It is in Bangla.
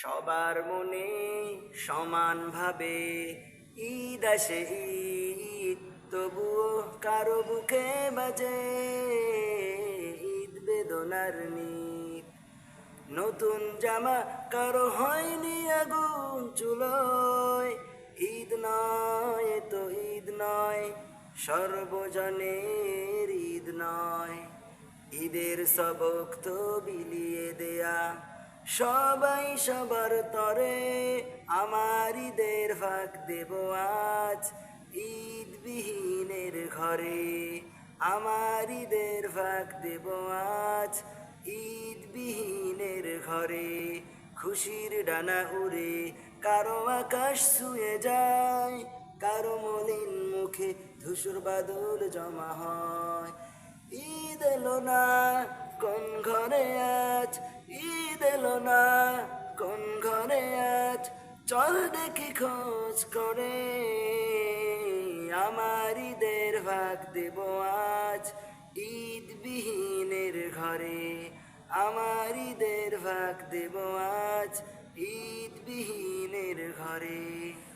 সবার মনে সমানভাবে ঈদ আসে ঈদ, তবুও কারও বুকে বাজে ঈদ বেদনার নিত। নতুন জামা কারও হয়নি আগুন চুলোয়, ঈদ নয় তো ঈদ নয়, সর্বজনের ঈদ নয়। ঈদের সবক তো বিলিয়ে দেয়া সবাই সবার তরে আমার ঈদের ভাগ দেব আজ। ঈদ বিহীনের ঘরে আমার ঈদের ভাগ দেব আজ। ঈদ বিহীনের ঘরে, খুশির ডানা উড়ে কারও আকাশ ছুঁয়ে যায়, কারও মলিন মুখে ধূসর বাদল জমা হয়। ঈদ এলো না, কোন ঘরে আজ? ঈদ না। কোন ঘরে আজ? চল দেখি খোঁজ করে। আমার ঈদের ভাগ দেব আজ। ঈদ বিহীনের ঘরে। আমার ঈদের ভাগ দেব আজ। ঈদ বিহীনের ঘরে।